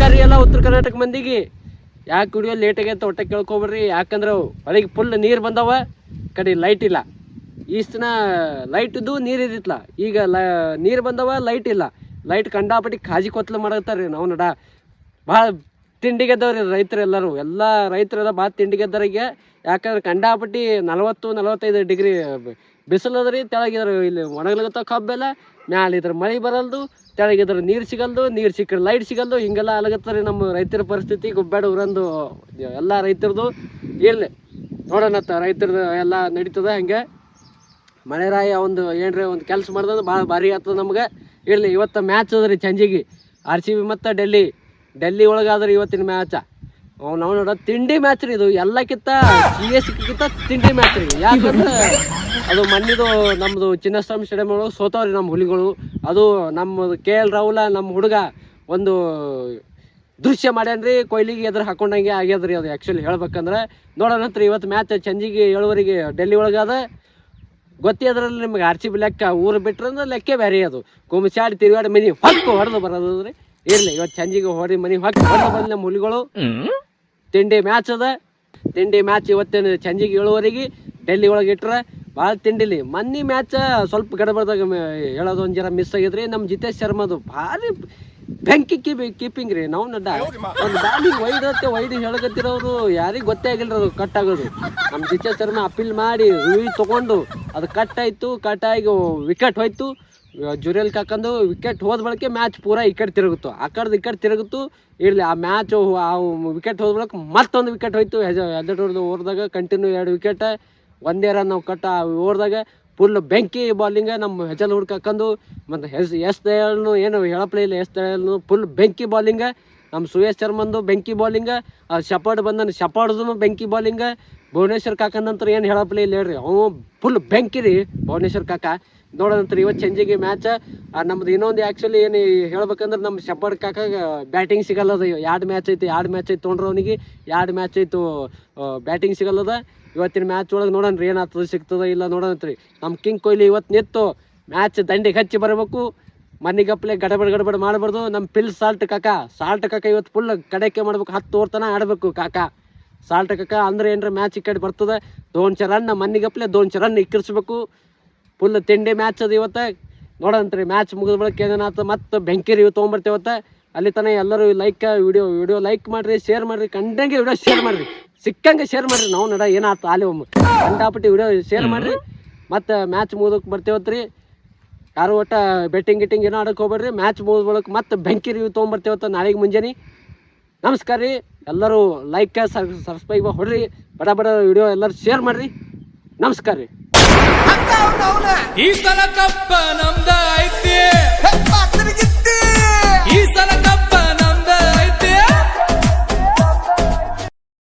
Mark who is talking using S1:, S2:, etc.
S1: ನಮಸ್ಕಾರ ಎಲ್ಲ ಉತ್ತರ ಕರ್ನಾಟಕ ಮಂದಿಗೆ. ಯಾಕೆ ಕುಡಿಯೋ ಲೇಟ್ ಅಂತ ಹೊಟ್ಟೆ ಕೇಳ್ಕೊಬರ್ರಿ ಯಾಕಂದ್ರೆ ಒಳಗೆ ಫುಲ್ ನೀರು ಬಂದವ, ಕಡೆ ಲೈಟ್ ಇಲ್ಲ. ಇಷ್ಟು ದಿನ ಲೈಟ್ ಇದ್ದು ನೀರು ಇದ್ದಿತ್ತಲ್ಲ ಈಗ ಲ, ನೀರು ಬಂದವ ಲೈಟ್ ಇಲ್ಲ. ಲೈಟ್ ಕಂಡಾಪಟ್ಟಿ ಕಾಜಿ ಕೊತ್ಲ ಮಾಡತ್ತಾರ ರೀ ನಾವು ನಡ. ಭಾಳ ತಿಂಡಿಗೆದ್ದವ್ರಿ ರೈತರು ಎಲ್ಲರೂ ಎಲ್ಲ ರೈತರೆಲ್ಲ ಭಾಳ ತಿಂಡಿಗೆದ್ದರಿಗೆ ಯಾಕಂದ್ರೆ ಕಂಡಾಪಟ್ಟಿ ನಲವತ್ತು, ನಲವತ್ತೈದು ಡಿಗ್ರಿ ಬಿಸಿಲದ್ರಿ ತೆಳಗಿದ್ರು ಇಲ್ಲಿ ಒಣಗ್ಲಗತ್ತ ಕಬ್ಬೆಲ್ಲ. ಮ್ಯಾಲ ಇದ್ರ ಮಳೆ ಬರಲ್ದು. ತೆಳಗಿದ್ರ ನೀರು ಸಿಗಲ್ದು, ನೀರು ಸಿಕ್ಕರೆ ಲೈಟ್ ಸಿಗಲ್ದು, ಹಿಂಗೆಲ್ಲ ರೀ ನಮ್ಮ ರೈತರ ಪರಿಸ್ಥಿತಿ. ಗುಬ್ಬೇಡ ಊರಂದು ಎಲ್ಲ ರೈತರದು ಇರಲಿ ನೋಡೋಣ ರೈತರದು ಎಲ್ಲ ನಡೀತದ ಹಂಗೆ. ಮಳೆರಾಯ ಒಂದು ಏನ್ರಿ ಒಂದು ಕೆಲಸ ಮಾಡ್ದಂದ್ರೆ ಭಾಳ ಭಾರಿ ಆಗ್ತದೆ ನಮ್ಗೆ. ಇರಲಿ, ಇವತ್ತು ಮ್ಯಾಚ್ ಅದ ರೀ ಚಂಜಿಗೆ. ಆರ್ ಸಿ ಬಿ ಮತ್ತು ಡೆಲ್ಲಿ ಡೆಲ್ಲಿ ಒಳಗಾದ್ರೆ ಇವತ್ತಿನ ಮ್ಯಾಚ ನಾವು ನೋಡ ತಿಂಡಿ ಮ್ಯಾಚ್ ರೀ ಇದು. ಎಲ್ಲಕ್ಕಿಂತ ಸಿ ಎಸ್ ಕಿಂತ ತಿಂಡಿ ಮ್ಯಾಚ್ ರೀ. ಯಾಕಂದ್ರೆ ಅದು ಮಣ್ಣಿದು ನಮ್ಮದು ಚಿನ್ನಸ್ವಾಮಿ ಸ್ಟೇಡಿಯಮ್ ಒಳಗೆ ಸೋತವ್ರಿ ನಮ್ಮ ಹುಲಿಗಳು. ಅದು ನಮ್ಮ ಕೆ ಎಲ್ ರಾಹುಲ ನಮ್ಮ ಹುಡುಗ ಒಂದು ದೃಶ್ಯ ಮಾಡ್ಯಾನ್ರಿ ಕೊಹ್ಲಿಗೆ ಎದುರು ಹಾಕೊಂಡಂಗೆ ಆಗ್ಯದ್ರಿ ಅದು ಆ್ಯಕ್ಚುಲಿ ಹೇಳ್ಬೇಕಂದ್ರೆ. ನೋಡೋಣಂತ್ರಿ ಇವತ್ತು ಮ್ಯಾಚ್ ಚಂಜಿಗೆ ಏಳುವರಿಗೆ ಡೆಲ್ಲಿ ಒಳಗಾದ ಗೊತ್ತಿ ಅದ್ರಲ್ಲಿ ನಿಮ್ಗೆ ಆರ್ ಸಿ ಬಿ ಲೆಕ್ಕ ಊರು ಬಿಟ್ರಂದ್ರೆ ಲೆಕ್ಕ ಬೇರೆ ಅದು. ಕುಮಿಸಾಡಿ ತಿರುಗಾಡಿ ಮನೆ ಹೊಕ್ಕು ಹೊಡೆದು ಬರೋದು ರೀ ಇರಲಿ. ಇವತ್ತು ಚಂಜಿಗೆ ಹೊಡಿ ಮನೆ ಹೊಕ್ಕು ಹೊಡೆದು ಬಂದ ನಮ್ಮ ಹುಲಿಗಳು. ತಿಂಡಿ ಮ್ಯಾಚ್ ಅದ. ತಿಂಡಿ ಮ್ಯಾಚ್ ಇವತ್ತಿನ ಚಂಜಿಗೆ ಏಳುವರಿಗೆ ಡೆಲ್ಲಿ ಒಳಗೆ ಇಟ್ರೆ ಭಾಳ ತಿಂಡಿಲಿ. ಮೊನ್ನೆ ಮ್ಯಾಚ್ ಸ್ವಲ್ಪ ಗಡಬಡ್ದಾಗ ಹೇಳೋದು ಒಂದು ಜರ ಮಿಸ್ ಆಗಿದ್ರಿ. ನಮ್ಮ ಜಿತೇಶ್ ಶರ್ಮಾದು ಭಾರಿ ಬೆಂಕಿ ಕೀಪಿ ಕೀಪಿಂಗ್ ರೀ. ನಾವು ನಡ್ಡ ಒಂದು ಬ್ಯಾಟಿಂಗ್ ಮತ್ತೆ ವೈಡ್ ಹೇಳಕತ್ತಿರೋದು ಯಾರಿಗೆ ಗೊತ್ತೇ ಆಗಿಲ್ಲ ಅದು ಕಟ್ ಆಗೋದು. ನಮ್ಮ ಜಿತೇಶ್ ಶರ್ಮಾ ಅಪೀಲ್ ಮಾಡಿ ಹುಯಿ ತೊಗೊಂಡು ಅದು ಕಟ್ ಆಯಿತು. ಕಟ್ ಆಗಿ ವಿಕೆಟ್ ಹೋಯ್ತು. ಜುರಿಯಲ್ಲಿ ಕಾಕಂದು ವಿಕೆಟ್ ಹೋದ ಬಳಿಕೆ ಮ್ಯಾಚ್ ಪೂರಾ ಈ ಕಡೆ ತಿರುಗುತ್ತು. ಆ ಕಡೆದು ಈ ಕಡೆ ತಿರುಗುತ್ತು. ಇರಲಿ ಆ ಮ್ಯಾಚ್ ಆ ವಿಕೆಟ್ ಹೋದ ಬಳಿಕ ಮತ್ತೊಂದು ವಿಕೆಟ್ ಹೋಯ್ತು. ಹೆಜರ್ಡ್ ಓರ್ದಾಗ ಕಂಟಿನ್ಯೂ ಎರಡು ವಿಕೆಟ್ ಒಂದೇ ರನ್ ನಾವು ಕಟ್ಟ ಓವರ್ದಾಗ ಫುಲ್ ಬೆಂಕಿ ಬಾಲಿಂಗ ನಮ್ಮ ಹೆಜಲು ಹುಡ್ಕಂದು ಮತ್ತು ಹೆಸ್ ಎಸ್ ದಯಾಳ್ನು ಏನು ಹೇಳಪ್ಲೇ ಇಲ್ಲ, ಎಸ್ ದಯಾಳ್ನು ಫುಲ್ ಬೆಂಕಿ ಬಾಲಿಂಗ ನಮ್ಮ ಸುಯೇಶ್ ಶರ್ಮಂದು ಬೆಂಕಿ ಬಾಲಿಂಗ ಶಪಾಡ್ ಬಂದನು ಶಪಾಡ್ದು ಬೆಂಕಿ ಬಾಲಿಂಗ ಭುವನೇಶ್ವರ್ ನಂತರ ಏನು ಹೇಳಪ್ಲೇ ಇಲ್ಲ ಹೇಳ್ರಿ, ಅವು ಫುಲ್ ಬೆಂಕಿ ರೀ ಭುವನೇಶ್ವರ್ ಕಾಕ. ನೋಡೋದಂತ್ರ ಇವತ್ತು ಸಂಜೆಗೆ ಮ್ಯಾಚ್ ನಮ್ದು ಇನ್ನೊಂದು ಆ್ಯಕ್ಚುಲಿ ಏನು ಹೇಳ್ಬೇಕಂದ್ರೆ ನಮ್ಮ ಶಬ್ಬರ್ ಕಾಕಾಗ ಬ್ಯಾಟಿಂಗ್ ಸಿಗಲ್ಲದ ಎರಡು ಮ್ಯಾಚ್ ಐತಿ ಎರಡು ಮ್ಯಾಚ್ ಐತಿ ತೊಗೊಂಡ್ರೆ ಅವನಿಗೆ ಎರಡು ಮ್ಯಾಚ್ ಐತು ಬ್ಯಾಟಿಂಗ್ ಸಿಗಲ್ಲದ. ಇವತ್ತಿನ ಮ್ಯಾಚ್ ಒಳಗೆ ನೋಡೋಣ ರೀ ಏನಾಗ್ತದೆ, ಸಿಗ್ತದ ಇಲ್ಲ ನೋಡೋಣತ್ರಿ. ನಮ್ಮ ಕಿಂಗ್ ಕೊಹ್ಲಿ ಇವತ್ತು ನಿತ್ತು ಮ್ಯಾಚ್ ದಂಡಿಗೆ ಹಚ್ಚಿ ಬರಬೇಕು. ಮನಿಗಪ್ಲೆ ಗಡಬಡ ಗಡಬಡ ಮಾಡಬಾರ್ದು. ನಮ್ಮ ಪಿಲ್ ಸಾಲ್ಟ್ ಕಾಕ ಸಾಲ್ಟ್ ಕಾಕ ಇವತ್ತು ಫುಲ್ ಕಡೆಕೆ ಮಾಡ್ಬೇಕು. ಹತ್ತು ಓವರ್ ತನಕ ಆಡಬೇಕು ಕಾಕ. ಸಾಲ್ಟ್ ಕಾಕ ಅಂದ್ರೆ ಏನ್ರ ಮ್ಯಾಚ್ ಈ ಕಡೆ ಬರ್ತದೆ ದೋನ್ಶ ರನ್ ಮನಿಗಪ್ಲೆ ದೋನ್ಶ ರನ್ ಇಕ್ಕಿರ್ಸ್ಬೇಕು ಫುಲ್ ತಿಂಡಿ ಮ್ಯಾಚ್ ಅದು ಇವತ್ತು. ನೋಡಂತ್ರಿ ಮ್ಯಾಚ್ ಮುಗಿದ ಬಳಿಕ ಏನೇನಾಯ್ತು ಮತ್ತೆ ಬೆಂಕಿ ರಿವ್ಯೂ ತೊಗೊಂಬರ್ತೇವತ್ತ ಅಲ್ಲಿ ತನಕ ಎಲ್ಲರೂ ಲೈಕ್ ವಿಡಿಯೋ ವಿಡಿಯೋ ಲೈಕ್ ಮಾಡಿರಿ ಶೇರ್ ಮಾಡಿರಿ ಕಂಡಂಗೆ ವಿಡಿಯೋ ಶೇರ್ ಮಾಡಿರಿ. ಸಿಕ್ಕಂಗೆ ಶೇರ್ ಮಾಡಿರಿ ನಾವು ನಡ ಏನಾಯ್ತು ಅಲ್ಲಿ ಒಮ್ಮೆ. ಕಂಡಾಪಟ್ಟಿ ವಿಡಿಯೋ ಶೇರ್ ಮಾಡಿರಿ. ಮತ್ತು ಮ್ಯಾಚ್ ಮುಗಿದಕ್ಕೆ ಬರ್ತೇವತ್ರಿ ಯಾರು ಒಟ್ಟ ಬೆಟ್ಟಿಂಗ್ ಗಿಟ್ಟಿಂಗ್ ಏನೋ ಆಡಕ್ಕೆ ಹೋಗ್ಬೇಡ್ರಿ. ಮ್ಯಾಚ್ ಮುಗಿದ ಬಳಿಕ ಮತ್ತು ಬೆಂಕಿ ರಿವ್ಯೂ ತೊಗೊಂಬರ್ತೇವತ್ತ ನಾಳೆಗೆ ಮುಂಜಾನೆ. ನಮಸ್ಕಾರ ರೀ. ಎಲ್ಲರೂ ಲೈಕ್ ಸಬ್ಸ್ಕ್ರೈಬ್ ಹೊಡ್ರಿ. ಬಡ ಬಡ ವಿಡಿಯೋ ಎಲ್ಲರೂ ಶೇರ್ ಮಾಡಿರಿ. ನಮಸ್ಕಾರ ರೀ.
S2: ಈ ಸಲ ಕಪ್ಪ ನಮ್ದ ಐತಿ.